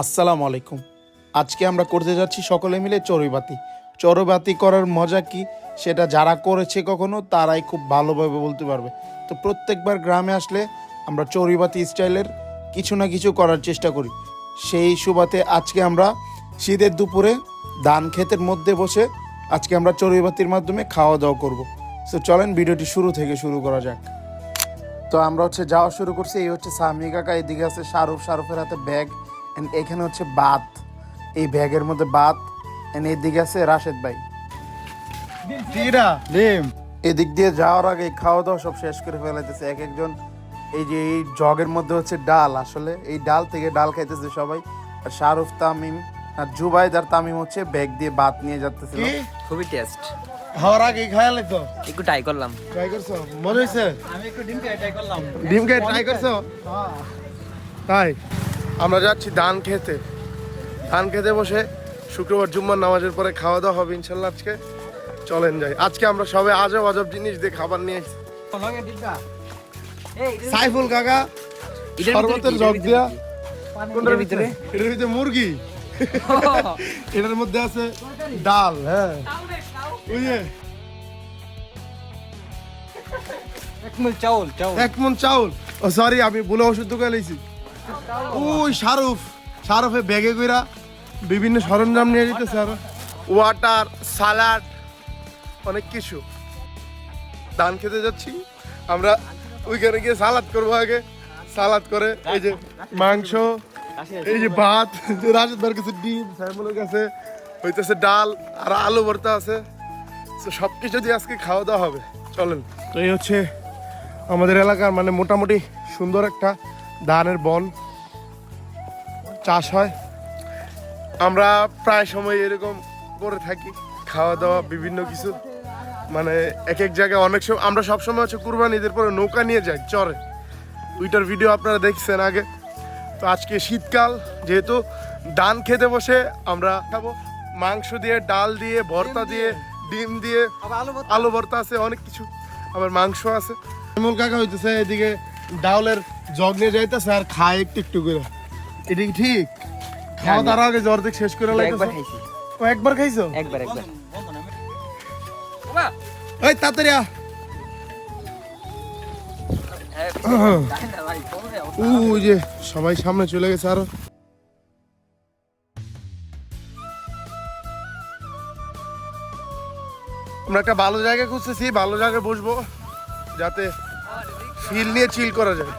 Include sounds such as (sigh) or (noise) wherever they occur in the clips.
আসসালামু আলাইকুম। আজকে আমরা করতে যাচ্ছি সকলে মিলে চড়ুইবাতি। চড়ুইবাতি করার মজা কি? সেটা যারা করেছে কখনো, তারাই খুব ভালোভাবে বলতে পারবে। তো প্রত্যেকবার গ্রামে আসলে আমরা চড়ুইবাতি স্টাইলের কিছু না কিছু করার চেষ্টা করি। সেই সুবাতে আজকে আমরা শীতের দুপুরে ধান ক্ষেতের মধ্যে বসে আজকে আমরা চড়ুইবাতির মাধ্যমে খাওয়া দাওয়া করব। তো চলেন ভিডিওটি শুরু থেকে শুরু করা যাক। তো আমরা হচ্ছে যাওয়া শুরু করছি, এই হচ্ছে সামি কাকা, এদিকে আছে শাহরুখ, শাহরুখের হাতে ব্যাগ। এখানে হচ্ছে বাত। এই ব্যাগের মধ্যে বাত। এন্ড এদিকে আছে রাশেদ ভাই। টিরা ডিম। এদিক দিয়ে যাওয়ার আগে খাওয়া দাওয়া সব শেষ করে ফেলাইতেছে। এক একজন এই যে এই জগের মধ্যে হচ্ছে ডাল আসলে। এই ডাল থেকে ডাল খাইতেছে সবাই। আর শাহরুখ তামিম আর জুবাইদ আর তামিম হচ্ছে ব্যাগ দিয়ে ভাত নিয়ে যাচ্ছে। খুবই টেস্ট। খাওয়ার আগে খায়ালে তো একটু ট্রাই করলাম। ট্রাই করছ? মনে হয়েছে আমি একটু ডিম ট্রাই করলাম। ডিম খেয়ে ট্রাই করছ? তাই? আমরা যাচ্ছি ধান খেতে। ধান খেতে বসে শুক্রবার জুম্মার নামাজের পরে খাওয়া দাওয়া হবে ইনশাল্লাহ আজকে। চলেন যাই। আজকে আমরা সবাই আজব আজব জিনিস দিয়ে খাবার নিয়ে এসেছি সাইফুল কাকা শরবতের জগ দিয়া। ভিতরে এটার ভিতরে মুরগি? (laughs) এটার মধ্যে আছে ডাল হ্যাঁ। যে এক চাউল চাউল। এক মন চাউল। ও সরি আমি ভুলে ওষুধ দোকানে লাইছি। ওই শারুফ শারুফে ব্যাগে কইরা বিভিন্ন সরঞ্জাম নিয়ে যেতেছে আর। ওয়াটার সালাড অনেক কিছু। ধান খেতে যাচ্ছি। আমরা ওইখানে গিয়ে সালাদ করব আগে। সালাদ করে এই যে মাংস এই যে ভাত ভাইয়ের কাছে ডিম স্যামুলের কাছে হইতেছে ডাল আর আলু ভর্তা আছে। তো সব কিছু দিয়ে আজকে খাওয়া দাওয়া হবে। চলেন। তো এই হচ্ছে আমাদের এলাকার মানে মোটামুটি সুন্দর একটা ধানের বন চাষ হয়। আমরা প্রায় সময় এরকম করে থাকি খাওয়া দাওয়া বিভিন্ন কিছু। মানে এক এক জায়গায় অনেক সময় আমরা সব সময় হচ্ছে কুরবানি ঈদের পরে নৌকা নিয়ে যাই চরে। ওইটার ভিডিও আপনারা দেখছেন আগে। তো আজকে শীতকাল যেহেতু ডান খেতে বসে আমরা খাব। মাংস দিয়ে ডাল দিয়ে ভর্তা দিয়ে ডিম দিয়ে আলু ভর্তা। আলু ভর্তা আছে অনেক কিছু। আবার মাংস আছে। এমন কাকা হইতেছে এদিকে ডাউলের জগ নিয়ে যাইতেছে আর খায় একটু একটু করে। এটা কি ঠিক? খাওয়া দাওয়ার আগে জ্বর দিক শেষ করে একবার লাগতেছে খাইছি। ও একবার খাইছো? একবার একবার। এই তাড়াতাড়ি আ। ওই যে সবাই সামনে চলে গেছে আরও। আমরা একটা ভালো জায়গা খুঁজতেছি ভালো জায়গায় বসবো যাতে ফিল নিয়ে চিল করা যায়।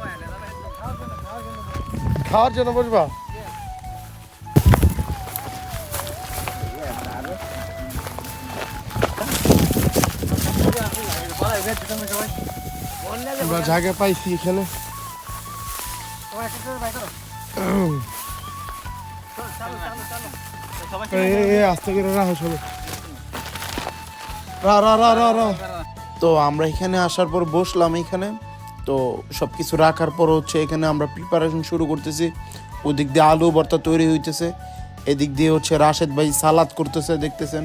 খাওয়ার জন্য বসবা? জায়গা পাইছি এখানে। রা রা রা রা। তো আমরা এখানে আসার পর বসলাম এখানে। তো সব কিছু রাখার পর হচ্ছে এখানে আমরা প্রিপারেশন শুরু করতেছি। ওদিক দিয়ে আলু ভর্তা তৈরি হইতেছে। এদিক দিয়ে হচ্ছে রাশেদ ভাই সালাদ করতেছে, দেখতেছেন।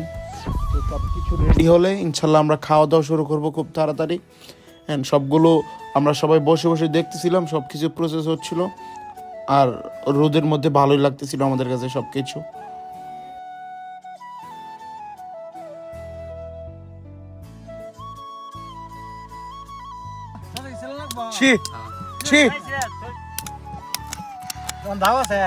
তো সব কিছু রেডি হলে ইনশাল্লাহ আমরা খাওয়া দাওয়া শুরু করব খুব তাড়াতাড়ি। অ্যান্ড সবগুলো আমরা সবাই বসে বসে দেখতেছিলাম সব কিছু প্রসেস হচ্ছিল। আর রোদের মধ্যে ভালোই লাগতেছিল আমাদের কাছে সব কিছু ছি ছি। ধাও আছে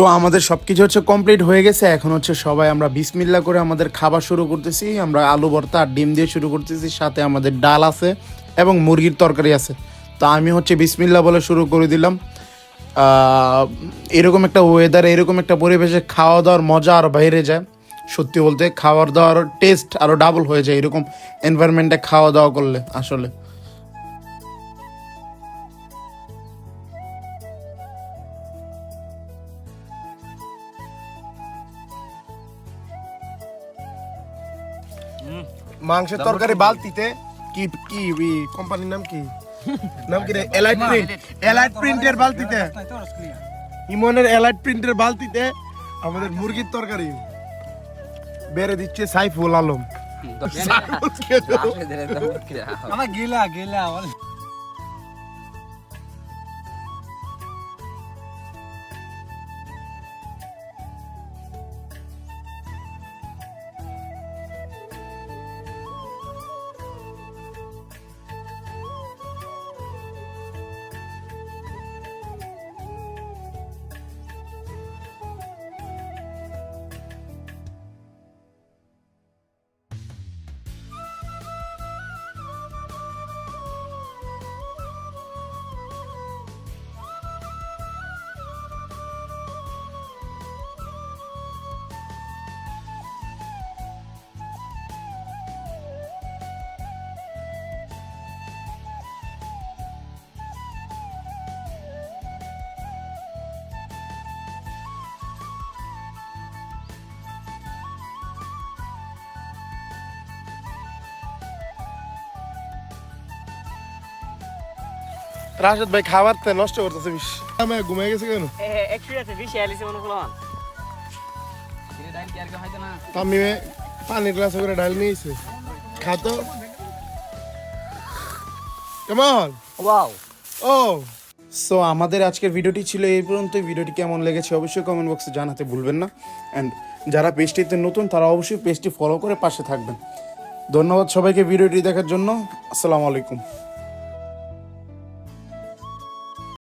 তো আমাদের সব কিছু হচ্ছে কমপ্লিট হয়ে গেছে। এখন হচ্ছে সবাই আমরা বিসমিল্লা করে আমাদের খাবার শুরু করতেছি। আমরা আলু, ভর্তা আর ডিম দিয়ে শুরু করতেছি। সাথে আমাদের ডাল আছে এবং মুরগির তরকারি আছে। তো আমি হচ্ছে বিসমিল্লা বলে শুরু করে দিলাম। এরকম একটা ওয়েদার এরকম একটা পরিবেশে খাওয়া দাওয়ার মজা আরও বাইরে যায়। সত্যি বলতে খাওয়ার দাওয়ার টেস্ট আরও ডাবল হয়ে যায় এরকম এনভায়রনমেন্টে খাওয়া দাওয়া করলে আসলে। মাংসের তরকারি বালতিতে কি কি কোম্পানির নাম কি? নাম কি রে? এলাইট প্রিন্ট এলাইট প্রিন্টের বালতিতে। ইমনের এলাইট প্রিন্টের বালতিতে আমাদের মুরগির তরকারি। বেড়ে দিচ্ছে সাইফুল আলম। আমার গিলা গিলা রাশেদ ভাই খাবার তে নষ্ট করতেছে বিশ আমি ঘুমাই গেছে কেন? আমি পানির গ্লাস করে ডাল নিয়েছে। খাতো কেমন? ওয়াও। ও। সো আমাদের আজকের ভিডিওটি ছিল এই পর্যন্ত। ভিডিওটি কেমন লেগেছে অবশ্যই কমেন্ট বক্সে জানাতে ভুলবেন না। অ্যান্ড যারা পেজটিতে নতুন তারা অবশ্যই পেজটি ফলো করে পাশে থাকবেন। ধন্যবাদ সবাইকে ভিডিওটি দেখার জন্য। আসসালামু আলাইকুম।